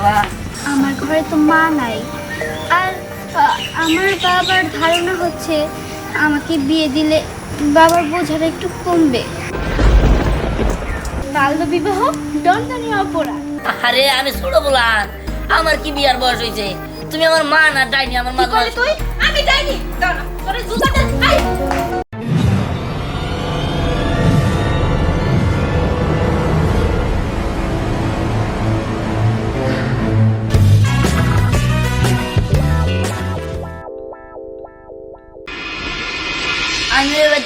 বাবা। আমার ঘরে তো মা নাই। আর আমার বাবার ধারণা হচ্ছে আমাকে বিয়ে দিলে বাবার বোঝাটা একটু কমবে। বাল্য বিবাহ দণ্ডনীয় অপরাধ। আরে আমি ছোট বলান আমার কি বিয়ার বয়স হয়েছে? তুমি আমার মা না ডাইনি আমার মা তুই? আমি যাইনি দাঁড়া তোর জুতাটা আই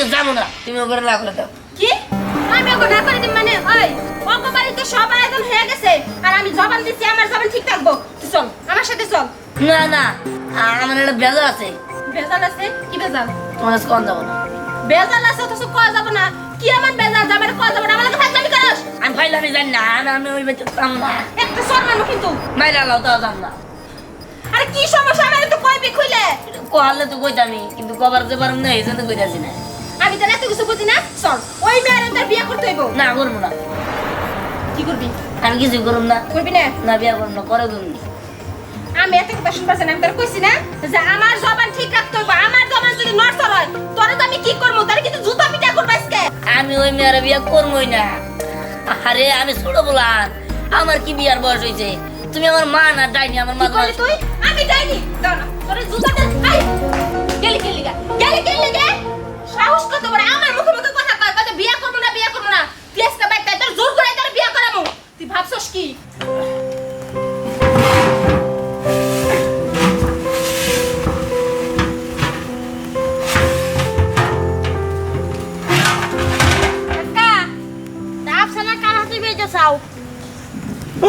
বাড়িতে যাব না। তুমি ওপরে না করে দাও। কি? আমি ওকে না করে দিই মানে? ওই ওকে বাড়িতে সব আয়োজন হয়ে গেছে। আর আমি জবান দিচ্ছি আমার জবান ঠিক থাকব। তুই চল আমার সাথে চল। না না আমার একটা বেজার আছে। বেজাল আছে? কি বেজাল তোমার কাছে কম যাব না? বেজাল আছে অথচ কয়া যাব না? কি আমার বেজাল যাবে না কয়া যাব না? আমার লাগে ফাজলামি করস? আমি ফাইলে আমি জানি না আমি আমি ওই বাড়িতে যাব না। একটা সর মানো কিন্তু। মাইরা লাও তাও যাব না আরে কি সমস্যা? আমার তো কইবি খুইলে। কহালে তো কইতামি কিন্তু কবার যে পারম না এই জন্য কইতাছি না। আমি তো এত কিছু বুঝি না? চল ওই মেয়ের তোর বিয়ে করতে হইব। না করব না। কি করবি? আমি কিছু করব না। করবি না? না বিয়া করব না করে করব আমি এত কথা শুনতে পারছি না আমি তোর কইছি না যে আমার জবান ঠিক রাখতে হইব আমার জবান যদি নড়চড় হয় তোরে তো আমি কি করব? তোরে কিন্তু জুতা পিটা করব আজকে। আমি ওই মেয়ের বিয়া করবোই না। আরে আমি ছোট বলান আমার কি বিয়ার বয়স হয়েছে তুমি আমার মা না ডাইনি আমার মা তুই? আমি যাইনি দাঁড়া তোরে জুতাটা আই! গেলি গেলি গেলি গেলি সাহস কত বড় আমার মুখে মুখে কথা কয় কত বিয়া করব না বিয়া করব না। তুই আজকে বাইক তোর জোর করে তোর বিয়া করামু তুই ভাবছস কি?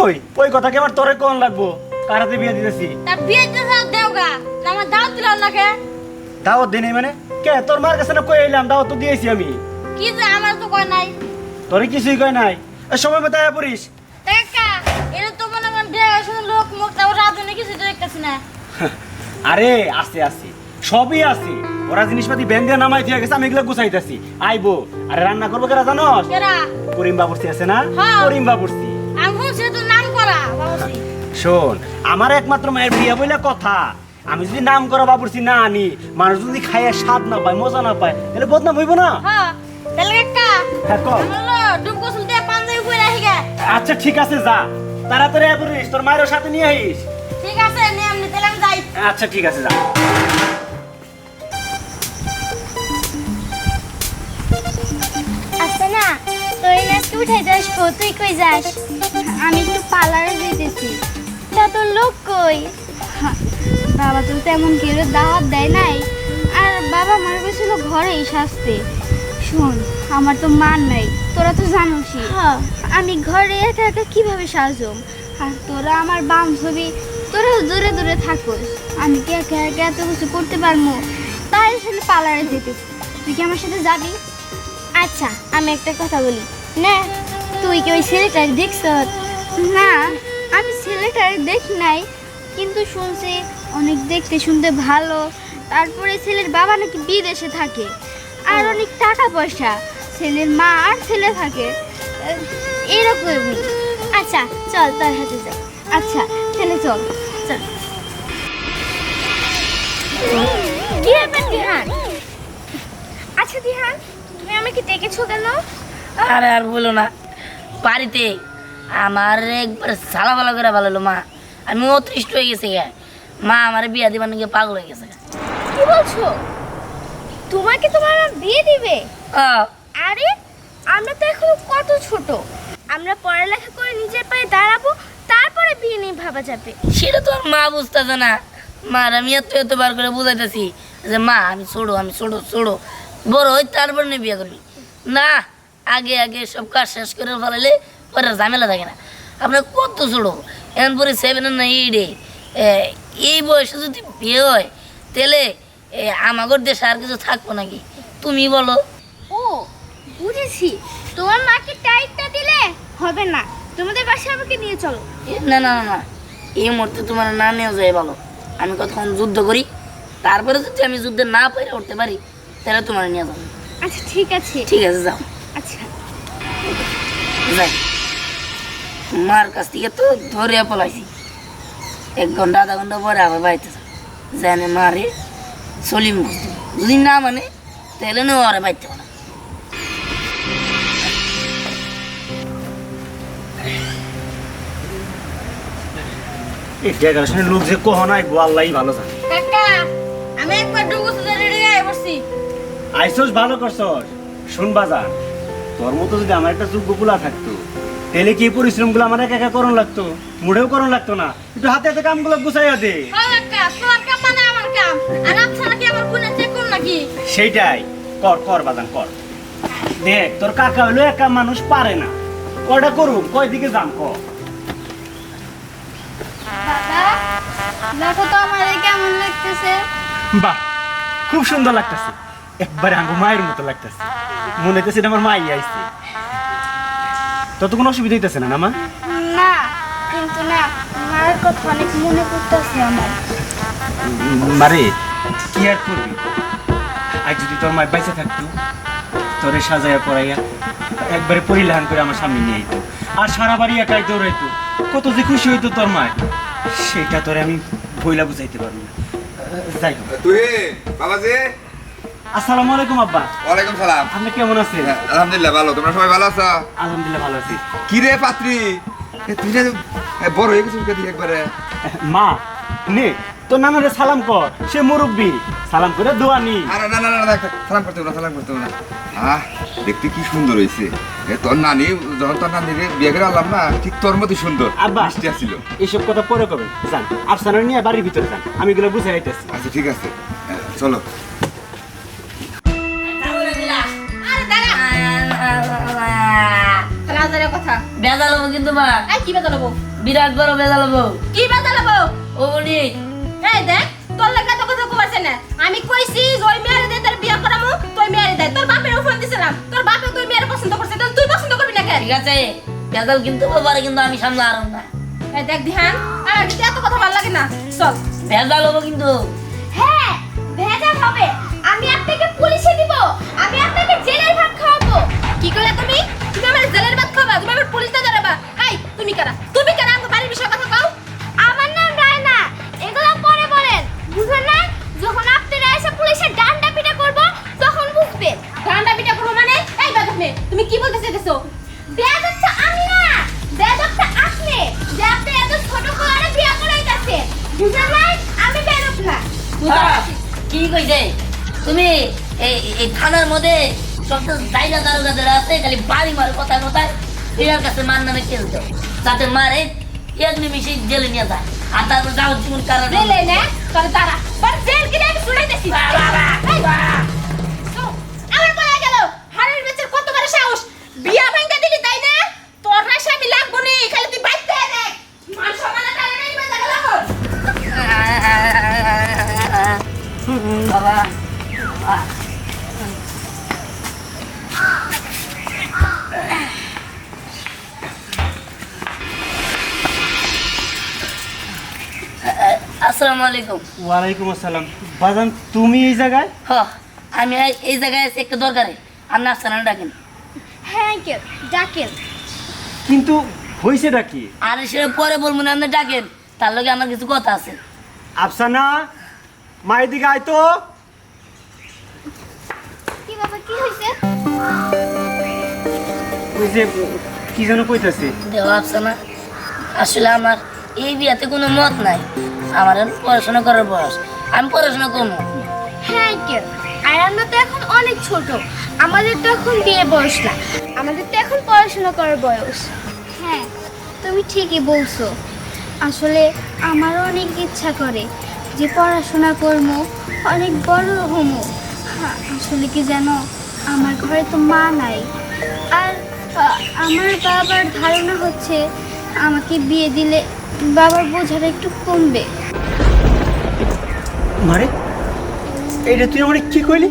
ওই ওই কথা কি আমার তোরে কোন লাগবো? কারাতে বিয়ে দিতেছি? তা বিয়ে চাও দেওগা না আমার দাওয়াত দিলাম কে দাওয়াত দিনে মানে? কে তোর মার কাছে না কই এলাম দাওয়াত তো দিয়েছি আমি। কি যে আমার তো কয় নাই? তোরে কিছুই কই নাই। এই সময় মতো আয়া পড়িস। টাকা এটা তো মনে করেন দেখাশোনা লোক মুখ তাও রাধুনি কিছু দেখতেছি না। আরে আছে আছে। সবই আছে। ওরা জিনিসপাতি ব্যাংক নামাই দিয়ে গেছে আমি এগুলো গুছাইতেছি। আইবো। আরে রান্না করব কেরা জানোস কেরা? করিম বাবুর্চি আছে না? হ্যাঁ। করিম বাবুর্চি। আমি শুনছি তো নাম করা বাবুসি শোন আমার একমাত্র মায়ের বিয়ে বলে কথা। আমি যদি নাম করা বাবুর্চি না আনি মানুষ যদি খাইয়ে স্বাদ না পায় মজা না পায় তাহলে বদনাম হইব না? হ্যাঁ তাহলে কাকা হ্যাঁ পাঞ্জাবি আচ্ছা ঠিক আছে যা। তাড়াতাড়ি আয় তোর মায়ের সাথে নিয়ে আইস। ঠিক আছে নে আমি তাহলে আমি যাই। আচ্ছা ঠিক আছে যা। আচ্ছা না তুই না একটু উঠে যাস কো তুই কই যাস? আমি একটু পার্লারে যেতেছি। তা তোর লোক কই? বাবা তো তেমন কেউ দাওয়াত দেয় নাই। আর বাবা মার গেছিল ঘরেই সাজতে শোন আমার তো মান নাই তোরা তো জানোসই। আমি ঘরে একা একা কীভাবে সাজম? আর তোরা আমার বান্ধবী তোরা দূরে দূরে থাকোস। আমি কি একা একা এত কিছু করতে পারব? তাই আসলে পার্লারে যেতেছি তুই কি আমার সাথে যাবি? আচ্ছা আমি একটা কথা বলি। না তুই কি ওই ছেলেটার দেখছ? না আমি ছেলেটার দেখি নাই। কিন্তু শুনছি অনেক দেখতে শুনতে ভালো। তারপরে ছেলের বাবা নাকি বিদেশে থাকে। আর অনেক টাকা পয়সা। ছেলের মা আর ছেলে থাকে। আহ, এরকমই। আচ্ছা চল তার হাতে যাই। আচ্ছা ছেলে চল। চল। কি ব্যাপার দিহান আচ্ছা দিহান তুমি আমাকে ডেকেছো কেন? আরে আর বলো না। বাড়িতে আমার একবার সালা ভালো করে ভালো মা। আমি অতৃষ্ট হয়ে গেছে গে। মা আমার বিয়া দিবার নাকি পাগল হয়ে গেছে। কি বলছো? তোমাকে তোমার মা বিয়ে দিবে। আরে আমরা তো এখনও কত ছোট। আমরা পড়ালেখা করে নিজের পায়ে দাঁড়াবো তারপরে বিয়ে নিয়ে ভাবা যাবে। সেটা তো মা বুঝতেছে না। মার আমি এত এতবার করে বুঝাইতেছি যে মা আমি ছোড়ো আমি ছোড়ো ছোড়ো বড় হই তারপর নিয়ে বিয়ে করবি। না আগে আগে সব কাজ শেষ করে ফেলালে পরে ঝামেলা থাকে না। আপনার কত ছোড়ো এমন পরে সেভেন না এইটে এই বয়সে যদি বিয়ে হয় তাহলে আমাগর দেশে আর কিছু থাকব নাকি? তুমি বলো। ও বুঝেছি। তোমার মাকে টাইটটা দিলে হবে না। তোমাদের বাসায় আমাকে নিয়ে চলো। না না না এই মুহূর্তে তোমার না নিয়ে যায় বলো আমি কতক্ষণ যুদ্ধ করি তারপরে যদি আমি যুদ্ধে না পেরে উঠতে পারি তাহলে তোমার নিয়ে যাব। আচ্ছা ঠিক আছে। ঠিক আছে যাও। আচ্ছা। যাই। মার কাছ থেকে তো ধরে পলাইছি। এক ঘণ্টা আধা ঘণ্টা পরে আবার বাড়িতে যাব জানে মারে সলিম বুঝতে যদি না মানে তাহলে না ওরা বাড়িতে না। এই ডেকারেশনের লোক যে কহ নাই গো আল্লাহই ভালো জানে। কাকা আমি একবার ডুবু রেডি গায়ে বসছি। আইসোস ভালো করছস। শুন বাজার তোর মতো যদি আমার একটা যোগ্য পোলা থাকতো তাহলে কি পরিশ্রমগুলো আমার একা একা করণ লাগতো? মুড়েও করণ লাগতো না। একটু হাতে হাতে কামগুলো গুছাইয়া দে। মানে আমার কাম। আর আপনারা কি আমার গুণে চেক করুন নাকি? সেইটাই। কর কর বাদান কর। দেখ তোর কাকা হইল একা মানুষ পারে না। কয়টা করুক কয় দিকে যাম ক? বাবা দেখো তো আমার কেমন লাগতেছে। বাহ খুব সুন্দর লাগতেছে। একবারে আঙ্গু মায়ের মতো লাগতেছে। মনে হইতেছে আমার মাই আইছে। তোর তো কোনো অসুবিধা হইতেছে না না মা? না কিন্তু না মার কথা অনেক মনে করতেছে আমার। মারে কি আর করবি? আজ যদি তোর মায় বাইসে থাকতো তোরে সাজাইয়া পড়াইয়া একবারে পরিলাহান করে আমার সামনে নিয়ে আইতো। আর সারা বাড়ি একাই দৌড়াইতো। কত যে খুশি হইতো তোর মায় সেটা তোরে আমি বইলা বুঝাইতে পারব না। যাই হোক। তুই বাবাজি? আসসালামু আলাইকুম আব্বা। ওয়ালাইকুম সালাম। আপনি কেমন আছেন? হ্যাঁ, আলহামদুলিল্লাহ ভালো। তোমরা সবাই ভালো আছো? আলহামদুলিল্লাহ ভালো আছি। কি রে পাত্রী? তুই বড় হয়ে গেছিস কেদি একবারে? মা নে তোর নানারে সালাম কর। সে মুরব্বী। সালাম করে দোয়া নি। আরে না না না না, সালাম করতে না সালাম করতে না। আহ দেখতে কি সুন্দর হয়েছে। এ তোর নানি যখন তোর নানি বিয়ে করে আনলাম না ঠিক তোর মতো সুন্দর। আব্বা। মিষ্টি আসছিল এইসব কথা পরে কবে? যান আফসানা নিয়ে বাড়ির ভিতরে যান। আমি এগুলো বুঝে আইতেছি আচ্ছা ঠিক আছে। চলো। বেজাল হব কিন্তু মা। এই কি বেজালাবো বিরাট বড় বেজাল হব। কি বেজালাবো ও বলি এই দেখ তোর লাগা তো কথা কইছে না। আমি কইছি ওই মেয়ের দে তোর বিয়া করামু তুই মেয়ের দে। তোর বাপের ফোন দিছিলাম তোর বাপে তুই মেয়ের পছন্দ করছে তো তুই পছন্দ করবি না কেন? ঠিক আছে বেজাল কিন্তু বাবার কিন্তু আমি সামনে আরম না। এই দেখ ধ্যান আর কিন্তু এত কথা ভালো লাগে না। চল। বেজাল হব কিন্তু। কি করলে তুমি? তুমি আমার জেলের ভাত খাবা তুমি আমার পুলিশে ধরাবা এই তুমি কারা? তুমি কারা? আমার বাড়ির বিষয়ে কথা কও। আমার নাম রায়না। এগুলো পরে বলেন। বুঝলেন না? যখন আপনারা এসে পুলিশের ডান্ডা পিটা করব তখন বুঝবেন গান্ডা পিটা করব মানে? এই মেয়ে তুমি কি বলতে চাইতেছো? বেয়াদবটা আমি না বেয়াদবটা আপনি যে আপনি এত ছোট করে বিয়ে করাইতাছে। বুঝলেন না? আমি বেয়াদব না। হ্যাঁ, কি কইছে? তুমি এই থানার মধ্যে সব তো জায়গা দারোগা যারা আছে খালি বাড়ি মার কথা কথায় এর কাছে মার নামে কেউ দাও তাতে মারে এক নিমিষে জেলে নিয়ে যায়। আর তারপর যাও জীবন কারণ না তারা জেল কিনে আমি শুনাইতেছি শোনো, আমার বলা গেল। হাড়ের বেচের কত বড় সাহস। বিয়া ভাঙতে দিলি তাই না? তোর না আমি লাগবো নি খালি তুই বাইতে দেখ মান সম্মান তাহলে নেই বেচা গেল আসসালামু আলাইকুম। ওয়ালাইকুম আসসালাম। বাজান তুমি এই জায়গায়? হ আমি এই- জায়গায় আছি একটু দরকারে আপনি আফসানা ডাকেন। হ্যাঁ কে ডাকেন। কিন্তু হয়েছেটা কি? আর সেটা পরে বলব না আপনি ডাকেন। তার লগে আমার কিছু কথা আছে। আফসানা মায়ের দিকে আয় তো। কি বাবা কি হইছে? ওই যে কি যেন কইতাছে? দেহ আফসানা আসলে আমার এই বিয়াতে কোনো মত নাই। আমার পড়াশোনা করার বয়স। আমি পড়াশোনা করব। হ্যাঁ কে আর আমরা তো এখন অনেক ছোট। আমাদের তো এখন বিয়ে বয়স না। আমাদের তো এখন পড়াশোনা করার বয়স। হ্যাঁ তুমি ঠিকই বলছো। আসলে আমারও অনেক ইচ্ছা করে যে পড়াশোনা করব অনেক বড় হমো হ্যাঁ, আসলে কি জানো? আমার ঘরে তো মা নাই। আর আমার বাবার ধারণা হচ্ছে আমাকে বিয়ে দিলে বাবার বোঝাটা একটু কমবে। মারে এটা তুই আমার কি কইলি?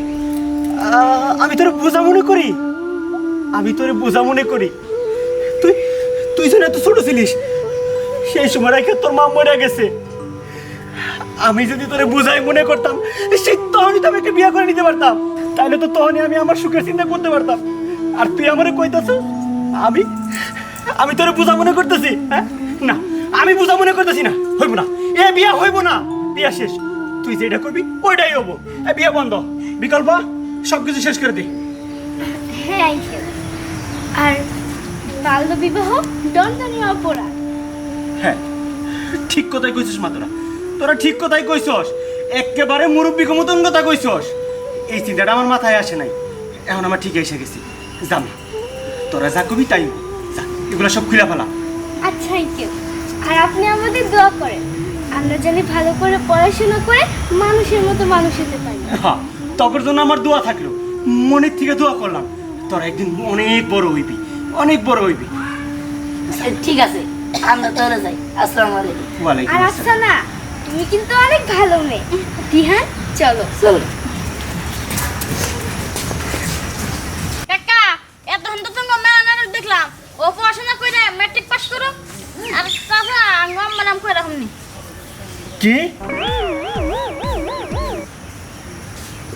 আমি তোরে বোঝা মনে করি। আমি তোরে বোঝা মনে করি। তুই তুই যেন এত ছোট ছিলিস, সেই সময় রেখে তোর মা মরে গেছে। আমি যদি তোরে বোঝাই মনে করতাম, সেই তখনই তো আমি একটা বিয়ে করে নিতে পারতাম। তাহলে তো তখনই আমি আমার সুখের চিন্তা করতে পারতাম। আর তুই আমারে কইতাছ, আমি আমি তোরে বোঝা মনে করতেছি হ্যাঁ? না। আমি বুঝা মনে করতেছি না। হইব না। এ বিয়া হইব না। বিয়া শেষ। তুই যেটা করবি ওইটাই হব এ বিয়া বন্ধ। বিকল্প সব কিছু শেষ করে দে। হ্যাঁ আঙ্কেল আর বাল্য বিবাহ দণ্ডনীয় অপরাধ। হ্যাঁ। ঠিক কথাই কইছিস মা তোরা তোরা ঠিক কথাই কইছস। একেবারে মুরব্বী মতন কথা কইছস। এই চিন্তাটা আমার মাথায় আসে নাই। এখন আমার ঠিক এসে গেছি। জাম তোরা যা কবি তাই যা এগুলো সব খুলে ফেলা। আচ্ছা আঙ্কেল আর আপনি আমাদের দোয়া করেন। আমরা জানি ভালো করে পড়াশোনা করে মানুষের মতো মানুষ হতে পারি। হ্যাঁ তখন জন্য আমার দোয়া থাকল। মনের থেকে দোয়া করলাম। তোরা একদিন অনেক বড় হইবি অনেক বড় হইবি। ঠিক আছে। আমরা তাহলে যাই। আসসালামু আলাইকুম। ওয়ালাইকুম আর আসসালাম। তুমি কিন্তু অনেক ভালো মেয়ে। দিহান চলো। চলো। কাকা এতক্ষণ তো তোমার নাটক দেখলাম। ও পড়াশোনা করে ম্যাট্রিক পাস করো আর চাচা আঙ্গাম ম্যাডাম করে রাখুন কি?